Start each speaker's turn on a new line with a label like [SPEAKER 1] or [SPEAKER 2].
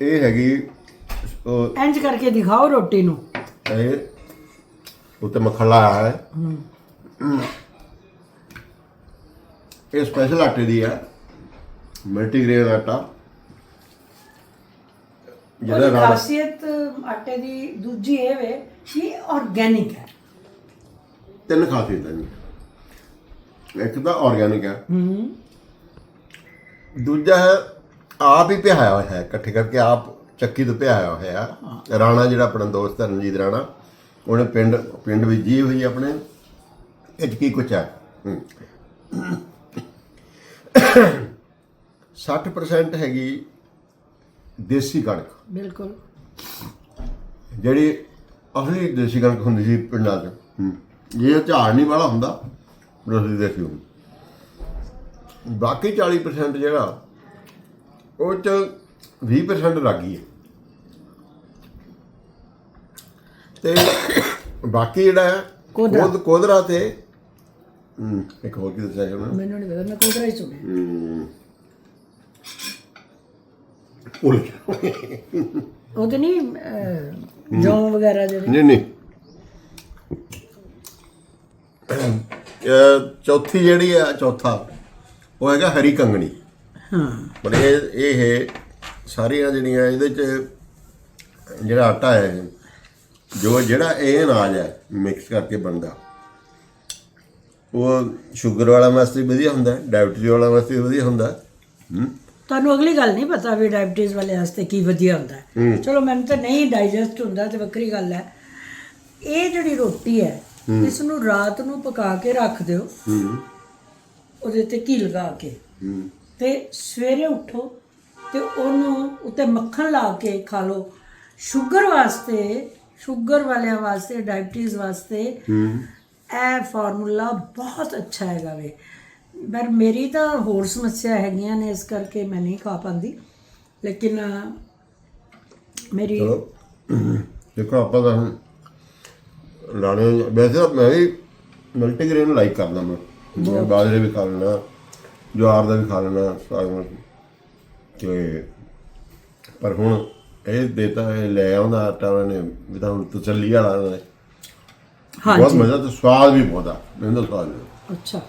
[SPEAKER 1] ਇਹ ਹੈਗੀ ਉਹ
[SPEAKER 2] ਇੰਜ ਕਰਕੇ ਦਿਖਾਓ ਰੋਟੀ ਨੂੰ।
[SPEAKER 1] ਇਹ ਉੱਤੇ ਮੱਖਣ ਲਾਇਆ ਹੈ। ਇਹ ਸਪੈਸ਼ਲ ਆਟੇ ਦੀ ਹੈ। ਮਲਟੀਗ੍ਰੇਨ ਆਟਾ। ਜਿਹੜਾ
[SPEAKER 2] ਖਾਸੀਅਤ ਆਟੇ ਦੀ ਦੂਜੀ ਇਹ ਵੇ ਕਿ ਆਰਗੈਨਿਕ ਹੈ।
[SPEAKER 1] ਤਿੰਨ ਖਾਸੀਅਤਾਂ ਨੇ। ਇੱਕ ਤਾਂ ਆਰਗੈਨਿਕ ਹੈ।
[SPEAKER 2] ਹੂੰ।
[SPEAKER 1] ਦੂਜਾ ਹੈ ਆਪ ਹੀ ਪਿਹਾਇਆ ਹੋਇਆ ਹੈ ਇਕੱਠੇ ਕਰਕੇ ਆਪ ਚੱਕੀ ਤੋਂ ਪਿਹਾਇਆ ਹੋਇਆ ਹੈ ਰਾਣਾ ਜਿਹੜਾ ਆਪਣਾ ਦੋਸਤ ਹੈ ਰਣਜੀਤ ਰਾਣਾ ਉਹਨੇ ਪਿੰਡ ਪਿੰਡ ਵਿੱਚ ਜੀ ਹੋਈ ਆਪਣੇ। ਇਹ ਕੀ ਕੁਛ ਹੈ? ਹੂੰ। 60% ਹੈਗੀ ਦੇਸੀ ਕਣਕ।
[SPEAKER 2] ਬਿਲਕੁਲ।
[SPEAKER 1] ਜਿਹੜੀ ਅਸਲੀ ਦੇਸੀ ਕਣਕ ਹੁੰਦੀ ਸੀ ਪਿੰਡਾਂ 'ਚ। ਇਹ ਝਾੜ ਨਹੀਂ ਵਾਲਾ ਹੁੰਦਾ ਰਸਦੀ ਦੇਸੀ ਹੁੰਦੀ। ਬਾਕੀ 40% ਜਿਹੜਾ ਉਹ ਚ 20% ਰਾਗੀ ਹੈ। ਤੇ ਬਾਕੀ ਜਿਹੜਾ ਹੈ। ਕੋਦ- ਕੋਦਰਾ ਤੇ ਇੱਕ ਹੋਰ ਕੀ ਦੱਸਿਆ ਉਹਨਾਂ?
[SPEAKER 2] ਮੈਨੂੰ ਨਹੀਂ ਪਤਾ ਮੈਂ ਕੋਦਰਾ ਹੀ ਸੁਣਿਆ।
[SPEAKER 1] ਭੁੱਲ ਗਿਆ।
[SPEAKER 2] ਉਹ ਤੇ ਨਹੀਂ ਜੌਂ ਵਗੈਰਾ ਜਿਹੜੇ।
[SPEAKER 1] ਨਹੀਂ ਨਹੀਂ। ਚੌਥੀ ਜਿਹੜੀ ਆ ਚੌਥਾ ਉਹ ਹੈਗਾ ਹਰੀ ਕੰਗਣੀ।
[SPEAKER 2] ਹਾਂ।
[SPEAKER 1] ਪਰ ਇਹ ਇਹ ਸਾਰੀਆਂ ਜਿਹੜੀਆਂ ਇਹਦੇ ਚ ਜਿਹੜਾ ਆਟਾ ਹੈ ਜੋ ਜਿਹੜਾ ਇਹ ਅਨਾਜ ਹੈ ਮਿਕਸ ਕਰਕੇ ਬਣਦਾ। ਉਹ ਸ਼ੂਗਰ ਵਾਲਾ ਵਾਸਤੇ ਵਧੀਆ ਹੁੰਦਾ ਡਾਇਬਟੀਜ਼ ਵਾਲਾ ਵਾਸਤੇ ਵਧੀਆ ਹੁੰਦਾ। ਹੂੰ।
[SPEAKER 2] ਤੁਹਾਨੂੰ ਅਗਲੀ ਗੱਲ ਨਹੀਂ ਪਤਾ ਵੀ ਡਾਇਬੀਟੀਜ਼ ਵਾਲੇ ਵਾਸਤੇ ਕੀ ਵਧੀਆ ਹੁੰਦਾ ਚਲੋ ਮੈਨੂੰ ਤਾਂ ਨਹੀਂ ਡਾਈਜੈਸਟ ਹੁੰਦਾ ਤੇ ਵੱਖਰੀ ਗੱਲ ਹੈ। ਇਹ ਜਿਹੜੀ ਰੋਟੀ ਹੈ ਇਸ ਨੂੰ ਰਾਤ ਨੂੰ ਪਕਾ ਕੇ ਰੱਖ ਦਿਓ।
[SPEAKER 1] ਹੂੰ।
[SPEAKER 2] ਉਹਦੇ ਤੇ ਘੀ ਲਗਾ ਕੇ।
[SPEAKER 1] ਹੂੰ।
[SPEAKER 2] ਤੇ ਸਵੇਰੇ ਉਠੋ ਤੇ ਉਹਨੂੰ ਉੱਤੇ ਮੱਖਣ ਲਾ ਕੇ ਖਾ ਲਓ। ਸ਼ੂਗਰ ਵਾਸਤੇ ਸ਼ੂਗਰ ਵਾਲਿਆਂ ਵਾਸਤੇ ਡਾਇਬੀਟੀਜ਼ ਵਾਸਤੇ ਇਹ ਫਾਰਮੂਲਾ ਬਹੁਤ ਅੱਛਾ ਹੈਗਾ ਵੇ। ਪਰ ਮੇਰੀ ਤਾਂ ਹੋਰ ਸਮੱਸਿਆ ਹੈਗੀਆਂ ਨੇ ਇਸ ਕਰਕੇ ਮੈਂ ਨਹੀਂ ਖਾ ਪਾਉਂਦੀ ਲੇਕਿਨ ਮੇਰੀ
[SPEAKER 1] ਚਲੋ। ਦੇਖੋ ਆਪਾਂ ਹੁਣ ਲਾਣੇ ਵੈਸੇ ਮੈਂ ਵੀ ਮਲਟੀਗ੍ਰੇਨ ਲਾਈਕ ਕਰਦਾ ਮੈਂ। ਬਾਜਰੇ ਵੀ ਖਾ ਲੈਣਾ ਜਵਾਰ ਦਾ ਵੀ ਖਾ ਲੈਣਾ ਸਾਗ ਤੇ ਪਰ ਹੁਣ ਇਹ ਦੇਤਾ ਇਹ ਲੈ ਆਉਂਦਾ ਆਟਾ ਉਹਨੇ ਵੀ ਤਾਂ ਤਸੱਲੀ ਵਾਲਾ ਉਹਨੇ। ਬਹੁਤ ਮਜ਼ਾ ਤੇ ਸਵਾਦ ਵੀ ਬਹੁਤ ਆ ਮੈਨੂੰ ਤਾਂ ਸਵਾਦ
[SPEAKER 2] ਅੱਛਾ।